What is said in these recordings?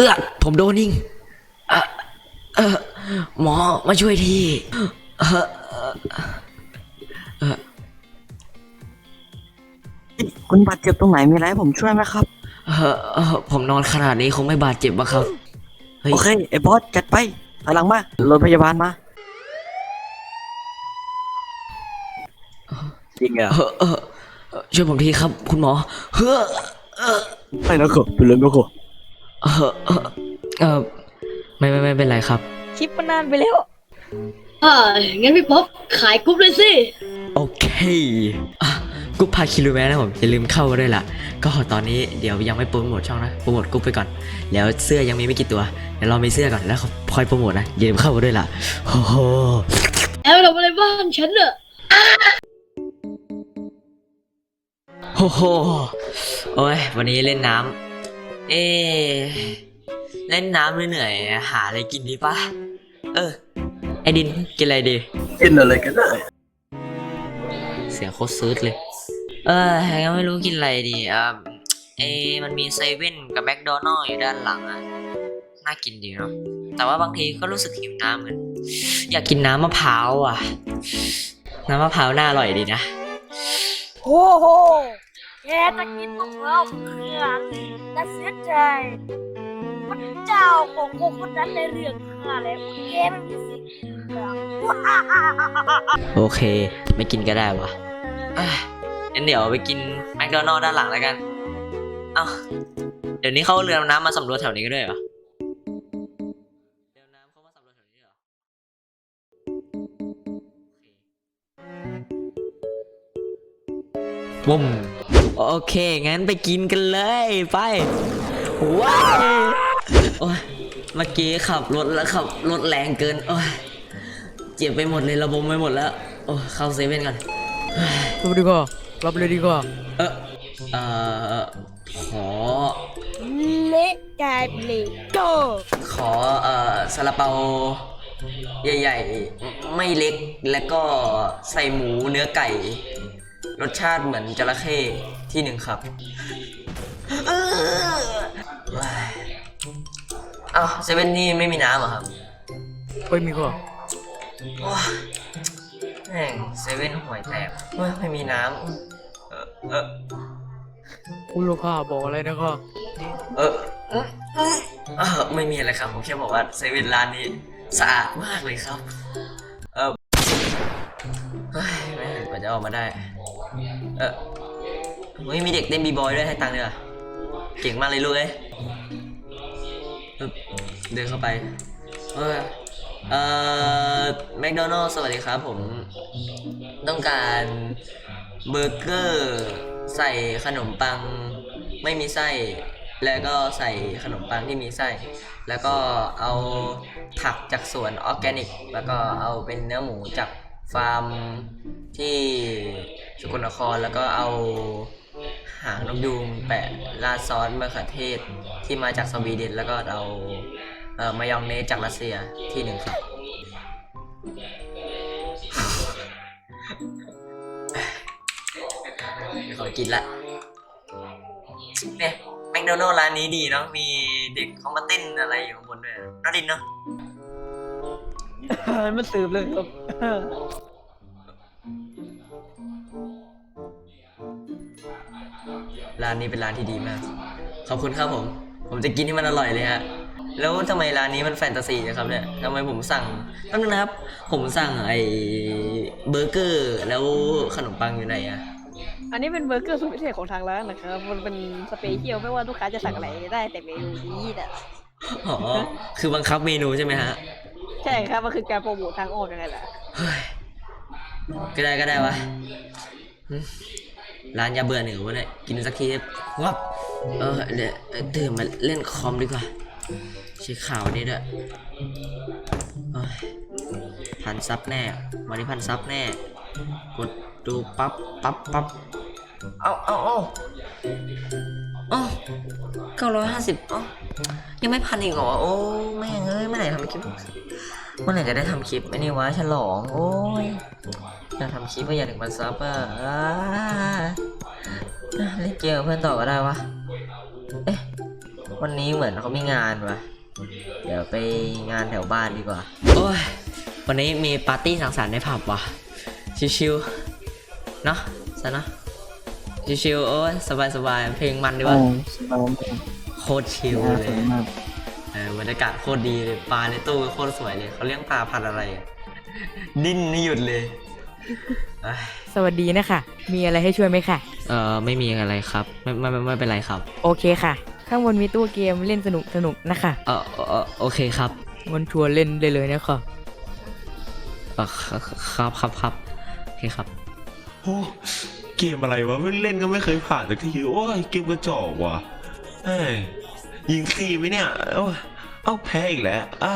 ออผมโดนยิงเออเออหมอมาช่วยทีเออเออคุณบาดเจ็บตรงไหนมีอะไรให้ผมช่วยไหมครับ เออเออผมนอนขนาดนี้คงไม่บาดเจ็บวะครับ เฮ้ย โอเคไอ้บอสจัดไปถอยหลังมาโรงพยาบาลมาจริงเหรอเออเออเออช่วยผมทีครับ คุณหมอ เฮ้อเออไม่นะครับเป็นเลยนะครับ เออเออเออไม่ไม่ไม่เป็นไรครับ คลิปมันนานไปแล้วอ่างั้นพี่ป๊อปขายกรุ๊ปเลยสิ โอเคอะกุ๊ปพาคิรูแมนนะผมอย่าลืมเข้ามาด้วยล่ะ ก็ตอนนี้เดี๋ยวยังไม่โปรโมทช่องนะโปรโมทกุ๊ปไปก่อน แล้วเสื้อยังมีไม่กี่ตัวเดี๋ยวเรามีเสื้อก่อนแล้วค่อยโปรโมทนะอย่าลืมเข้ามาด้วยล่ะโอ้โห แอลทำอะไรบ้านฉันเนอะโอ้โห โอ้ย วันนี้เล่นน้ำ เอ๊ะเล่นน้ำเหนื่อยๆหาอะไรกินดีปะเออ ไอดินกินอะไรดี กินอะไรกันได้ เสียงโคตรซื้ดเลย เออยังไม่รู้กินอะไรดีอะเอะมันมีเซเว่นกับแมคโดนัลล์อยู่ด้านหลังอะ น่ากินดีเนาะ แต่ว่าบางทีก็รู้สึกหิวน้ำเหมือน อยากกินน้ำมะพร้าวอะ น้ำมะพร้าวน่าอร่อยดีนะ โอ้โห แกจะกินของเราเพื่อนและเสียใจพระเจ้าของพวกคนนั้นในเรื่องข้าแล้วแกไม่มีสิทธิ์เลือโอเค ไม่กินก็ได้วะอะงั้นเดี๋ยวไปกินแมคโดนัลล์ด้านหลังแล้วกัน เอ้า เดี๋ยวนี้เขาเอาเรือดำน้ำมาสำรวจแถวนี้กันด้วยเหรอ บุ้มโอเค งั้นไปกินกันเลยไปว้าวโอ้ยเมื่อกี้ขับรถแล้วขับรถแรงเกินโอ้ยเจ็บไปหมดเลยระบมไปหมดแล้วโอ้เข้าเซเว่นก่อนรับดีกว่ารับเลยดีกว่าเออเอ่อขอเละกลายเป็นเละโก้ขอเอ่อซาลาเปาใหญ่ ๆ ไม่เล็กแล้วก็ใส่หมูเนื้อไก่ รสชาติเหมือนจระเข้ที่หนึ่งครับเออว้ายเอ้าเซเว่นนี่ไม่มีน้ำเหรอครับไม่มีก็ว้าแม่งเซเว่นห่วยแตกเฮ้ยไม่มีน้ำเออเออคุณลูกค้าบอกอะไรนะครับเออเออเออเออไม่มีอะไรครับ ผมแค่บอกว่าเซเว่นร้านนี้สะอาดมากเลยครับ เออ ออกมาได้ เออเฮ้ยมีเด็กเต้นบีบอยด้วยให้ตังค์ด้วยเหรอเก่งมากเลยลูกเอ้ยเดินเข้าไป เออเอ่อแมคโดนัลล์สวัสดีครับผม ต้องการเบอร์เกอร์ใส่ขนมปังไม่มีไส้ แล้วก็ใส่ขนมปังที่มีไส้ แล้วก็เอาผักจากสวนออร์แกนิก แล้วก็เอาเป็นเนื้อหมูจาก ฟาร์มที่สกลนครแล้วก็เอาหางนกยูงแปะราดซอสมะเขือเทศที่มาจากสวีเดนแล้วก็เอาเอ่อมายองเนสจากรัสเซียที่หนึ่งครับ ขอกินละเนี่ยแมคโดนัลล์ร้านนี้ดีเนาะมีเด็กเขามาเต้นอะไรอยู่ข้างบนด้วยนะน่าดินเนาะ มันสืบเลยครับร้านนี้เป็นร้านที่ดีมาก ขอบคุณครับผม ผมจะกินให้มันอร่อยเลยฮะ แล้วทำไมร้านนี้มันแฟนตาซีนะครับเนี่ยทำไมผมสั่งแป๊บนึงนะครับ ผมสั่งไอ้เบอร์เกอร์แล้วขนมปังอยู่ไหนอะอันนี้เป็นเบอร์เกอร์สุดพิเศษของทางร้านนะครับ มันเป็นสเปเชียลไม่ว่าลูกค้าจะสั่งอะไรได้แต่เมนูนี้นะอ๋อ คือบังคับเมนูใช่ไหมฮะ ใช่ครับ มันคือการโปรโมททางอ้อมยังไงล่ะ เฮ้ยก็ได้ก็ได้วะหึร้านยาเบื่อเหนือวะเนี่ยกินสักทีวับเออเดี๋ยวตื่นมาเล่นคอมดีกว่าเช็คข่าวนี่ด้วยเอ้ยพันซับแน่วันนี้พันซับแน่ กดดูปั๊บปั๊บปั๊บเอาเอาเอาเอาเก้าร้อยห้าสิบเอ้ายังไม่พันอีกเหรอโอ้แม่งเอ้ยเมื่อไหร่ทำคลิป เมื่อไหร่จะได้ทำคลิปไอ้นี่วะฉลอง โอ้ยอยากทำคลิปก็อยากถึงมันซับอะอ่าเล่นเกมกับเพื่อนต่อก็ได้วะ เอ๊ะ วันนี้เหมือนเขามีงานวะเดี๋ยวไปงานแถวบ้านดีกว่า โอ้ย วันนี้มีปาร์ตี้สังสรรค์ในผับว่ะชิวๆ เนาะซะเนาะชิวๆ โอ้ยสบายๆ เพลงมันดีโอ้วะสบายมากโคตรชิลน่าเลสยนมาก เออบรรยากาศโคตรดีเลยปลาในตู้โคตรสวยเลยเขาเลี้ยงปลาพันธุ์อะไรอะดิ้นไม่หยุดเลยเอ้ยสวัสดีนะคะ มีอะไรให้ช่วยไหมค่ะเออไม่มีอะไรครับ ไม่ไม่ไม่ไม่เป็นไรครับ โอเคค่ะ ข้างบนมีตู้เกมเล่นสนุกสนุกๆนะคะเออเอ่อโอเคครับมันชวนเล่นได้เลยนะคะเออครับครับครับโอเคครับ โอ้เกมอะไรวะไม่เล่นก็ไม่เคยผ่านสักทีโอ้ยเกมกระจอกว่ะเอ้ย ยิงทีไหมเนี่ย เอ้าเอ้าแพ้อีกแล้วอ่า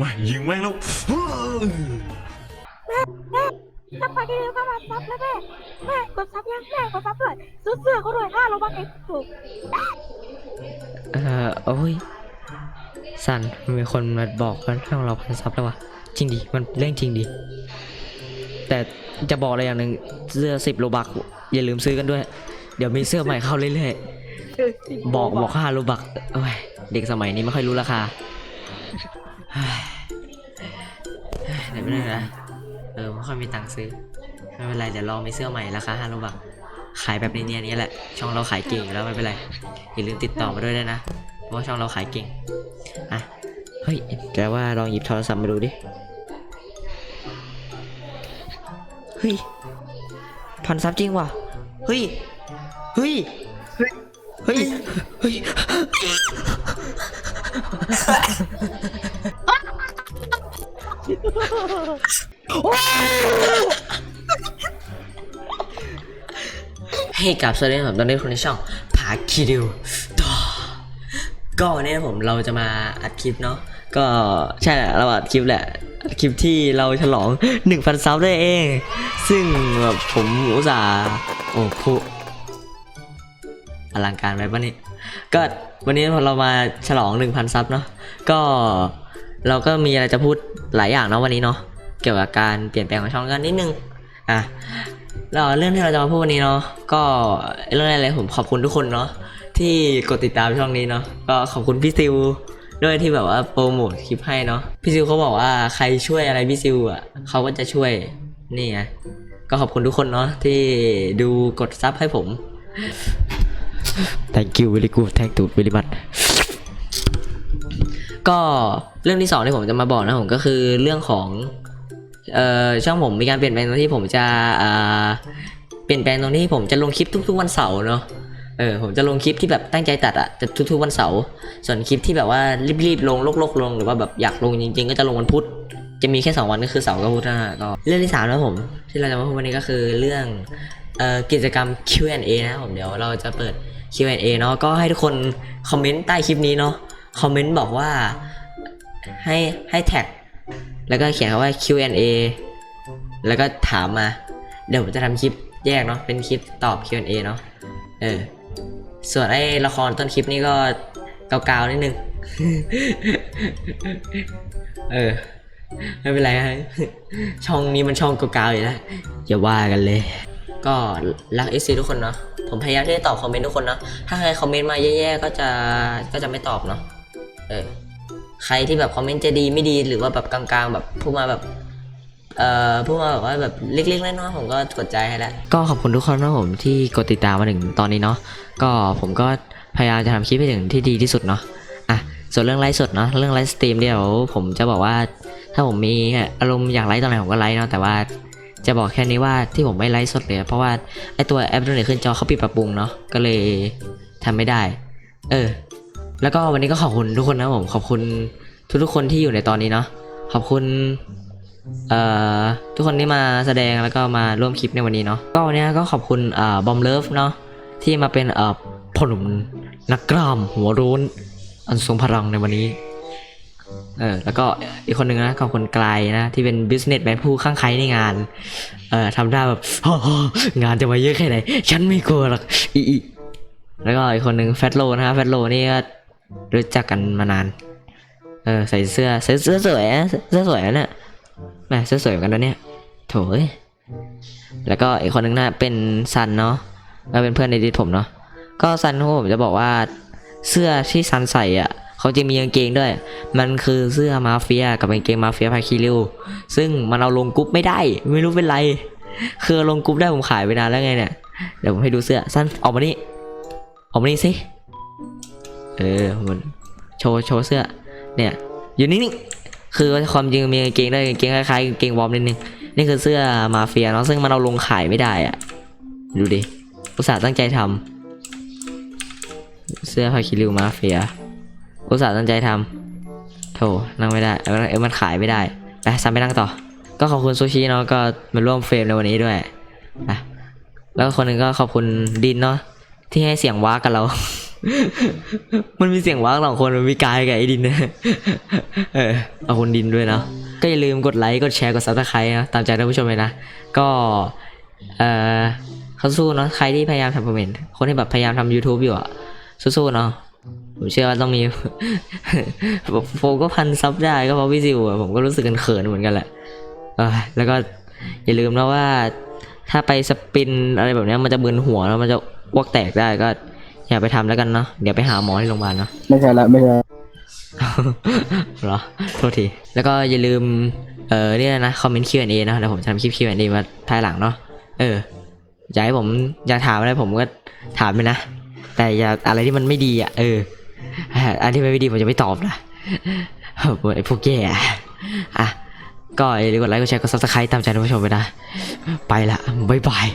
มายิงแม่งแล้วฟู้ถ้าไปกันเร็วก็มาซับแล้วแม่แม่กดซับยังแม่กดซับด้วยซื้อเสื้อเขาด้วยห้าโลบักเองถูกเออโอ้ยสันมีคนมาบอกว่าช่องเราพันซับแล้ววะจริงดิมันเรื่องจริงดิแต่จะบอกอะไรอย่างหนึ่งเสื้อสิบโลบักอย่าลืมซื้อกันด้วย เดี๋ยวมีเสื้อใหม่เข้าเรื่อยๆ บอกบอกค่าโลบักโอ้ยเด็กสมัยนี้ไม่ค่อยรู้ราคาเฮ้ยเดี๋ยวไม่ได้นะเออไม่ค่อยมีตังค์ซื้อ ไม่เป็นไรเดี๋ยวรองมีเสื้อใหม่ราคาห้าโลบักขายแบบนี้ๆนี้แหละ ช่องเราขายเก่งอยู่แล้วไม่เป็นไรอย่าลืมติดต่อมาด้วยนะเพราะว่าช่องเราขายเก่งอะเฮ้ยแต่ว่าลองหยิบโทรศัพท์มาดูดิเฮ้ยพันซับจริงว่ะเฮ้ยเฮ้ย เฮ้ย เฮ้ย ให้กับสวัสดีครับตอนนี้คนในช่องผาคิดิวต่อก็วันนี้ผมเราจะมาอัดคลิปเนาะ ก็ใช่แหละเราอัดคลิปแหละ อัดคลิปที่เราฉลอง 1,000ซับได้เอง ซึ่งแบบผมอุตส่าห์โอ้พู อลังการไปปะนี่ก็วันนี้เรามาฉลอง 1,000 ซับเนาะก็เราก็มีอะไรจะพูดหลายอย่างเนาะวันนี้เนาะเกี่ยวกับการเปลี่ยนแปลงของช่องกันนิดนึงอะแล้วเรื่องที่เราจะมาพูดวันนี้เนาะก็เรื่องแรกเลยผมขอบคุณทุกคนเนาะที่กดติดตามช่องนี้เนาะก็ขอบคุณพี่ซิวด้วยที่แบบว่าโปรโมทคลิปให้เนาะพี่ซิวเขาบอกว่าใครช่วยอะไรพี่ซิวอะเขาก็จะช่วยนี่ไงก็ขอบคุณทุกคนเนาะที่ดูกดซับให้ผม thank you very good thank you very much ก็เรื่องที่สองที่ผมจะมาบอกนะผมก็คือเรื่องของเอ่อช่องผมมีการเปลี่ยนแปลงตรงที่ผมจะอ่าเปลี่ยนแปลงตรงที่ผมจะลงคลิปทุก ๆ วันเสาร์เนาะเออผมจะลงคลิปที่แบบตั้งใจตัดอะจะทุกๆวันเสาร์ส่วนคลิปที่แบบว่ารีบๆลงโลกๆลงหรือว่าแบบอยากลงจริง ๆ ก็จะลงวันพุธจะมีแค่สองวันก็คือเสาร์กับพุธนะก็เรื่องที่สามนะผม ที่เราจะมาพูดวันนี้ก็คือเรื่องเอ่อกิจกรรม Q&A นะผมเดี๋ยวเราจะเปิด Q&A เนาะก็ให้ทุกคนคอมเมนต์ใต้คลิปนี้เนาะคอมเมนต์บอกว่าให้ให้แท็ก แล้วก็เขียนคำว่า Q&A แล้วก็ถามมา เดี๋ยวผมจะทำคลิปแยกเนาะเป็นคลิปตอบ Q&A เนาะเออส่วนไอ้ละครต้นคลิปนี้ก็เกาๆนิดนึง เออ ไม่เป็นไรฮะช่องนี้มันช่องเกาๆอยู่แล้วอย่าว่ากันเลย ก็รักเอซีทุกคนเนาะผมพยายามที่จะตอบคอมเมนต์ทุกคนเนาะถ้าใครคอมเมนต์มาแย่ๆก็จะก็จะไม่ตอบเนาะเออใครที่แบบคอมเมนต์จะดีไม่ดีหรือว่าแบบกลางๆ แบบพูดมาแบบเอ่อพูดมาแบบว่าแบบเล็กๆน้อยๆผมก็กดใจให้แล้วก็ขอบคุณทุกคนนะผมที่กดติดตามมาถึงตอนนี้เนาะก็ผมก็พยายามจะทำคลิปให้ถึงที่ดีที่สุดเนาะอะส่วนเรื่องไลฟ์สดเนาะเรื่องไลฟ์สตรีมเดี๋ยวผมจะบอกว่า ถ้าผมมีอารมณ์อยากไลฟ์ตอนไหนผมก็ไลฟ์เนาะแต่ว่า จะบอกแค่นี้ว่าที่ผมไม่ไลฟ์สดเลยเพราะว่าไอตัวแอปตัวไหนขึ้นจอเขาปิดปรับปรุงเนาะก็เลยทำไม่ได้ เออ แล้วก็วันนี้ก็ขอบคุณทุกคนนะผม ขอบคุณทุกๆคนที่อยู่ในตอนนี้เนาะขอบคุณเอ่อทุกคนที่มาแสดงแล้วก็มาร่วมคลิปในวันนี้เนาะก็วันนี้ก็ขอบคุณเอ่าบอมเลิฟเนาะที่มาเป็นเอ่อพ่อหนุ่มนักกล้ามหัวร้นอันทรงพลังในวันนี้ เออแล้วก็อีกคนหนึ่งนะขอบคุณไกลนะ ที่เป็น business man ผู้ข้างใครในงาน เออทำได้แบบงานจะมาเยอะแค่ไหน ฉันไม่กลัวหรอกอีอีแล้วก็อีกคนหนึ่งแฟตโลนะฮะแฟตโลนี่ก็รู้จักกันมานาน เออใส่เสื้อใส่เสื้อสวยอะเสื้อสวยอะเนี่ยแหมเสื้อสวยเหมือนกันนะเนี่ยโถยแล้วก็อีกคนหนึ่งนะเป็นซันเนาะก็เป็นเพื่อนในดิสผมเนาะก็ซันผมจะบอกว่าเสื้อที่ซันใส่อะ เขาจะมีกางเกงด้วย มันคือเสื้อมาเฟียกับกางเกงมาเฟียพาคิริวซึ่งมันเอาลงกรุ๊ปไม่ได้ ไม่รู้เป็นไร คือลงกรุ๊ปได้ผมขายไปนานแล้วไงเนี่ย เดี๋ยวผมให้ดูเสื้อสั้นออกมานี่ออกมานี่สิ เออมันโชว์โชว์เสื้อ เนี่ย อยู่นิ่งๆ คือความจริงมีกางเกงด้วยกางเกงคล้ายๆกางเกงวอร์มนิดนึง นี่คือเสื้อมาเฟียเนาะ ซึ่งมันเอาลงขายไม่ได้อะดูดิ อุตส่าห์ตั้งใจทำเสื้อพาคิริวมาเฟีย อุตส่าห์ตั้งใจทำโถนั่งไม่ได้เออมันขายไม่ได้ไปซัมไปนั่งต่อ ก็ขอบคุณซูชิเนาะก็มาร่วมเฟรมในวันนี้ด้วยไปแล้วคนหนึ่งก็ขอบคุณดินเนาะที่ให้เสียงว้ากับเรา มันมีเสียงว้าสองคนมันมีกายกับไอ้ดินนะเออขอบคุณดินด้วยเนาะก็อย่าลืมกดไลค์กดแชร์กดซับสไครต์นะตามใจท่านผู้ชมเลยนะก็เออเขาสู้เนาะใครที่พยายามทำคอมเมนต์คนที่แบบพยายามทำ YouTube อยู่อะสู้ๆเนาะ ผมเชื่อว่าต้องมีผมก็พันซับได้ก็เพราะพี่ซิวอะผมก็รู้สึกเขินๆเหมือนกันแหละเออแล้วก็อย่าลืมนะว่า ถ้าไปสปินอะไรแบบเนี้ยมันจะมึนหัวแล้วมันจะอ้วกแตกได้ก็อย่าไปทำแล้วกันเนาะเดี๋ยวไปหาหมอที่โรงพยาบาลเนาะไม่ใช่ละไม่ใช่เหรอโทษที แล้วก็อย่าลืมเออเนี่ยนะคอมเมนต์ Q&A นะเดี๋ยวผมจะทำคลิป Q&A มาภายหลังเนาะเอออยากให้ผมอยากถามอะไรผมก็ถามไปนะ แต่อย่าอะไรที่มันไม่ดีอะเอออันที่ไม่ดีผมจะไม่ตอบนะไอ้พวกแย่อะก็อย่าลืมกดไลค์กดแชร์กดซับสไครต์ตามใจท่านผู้ชมไปนะ ไปละบ๊ายบาย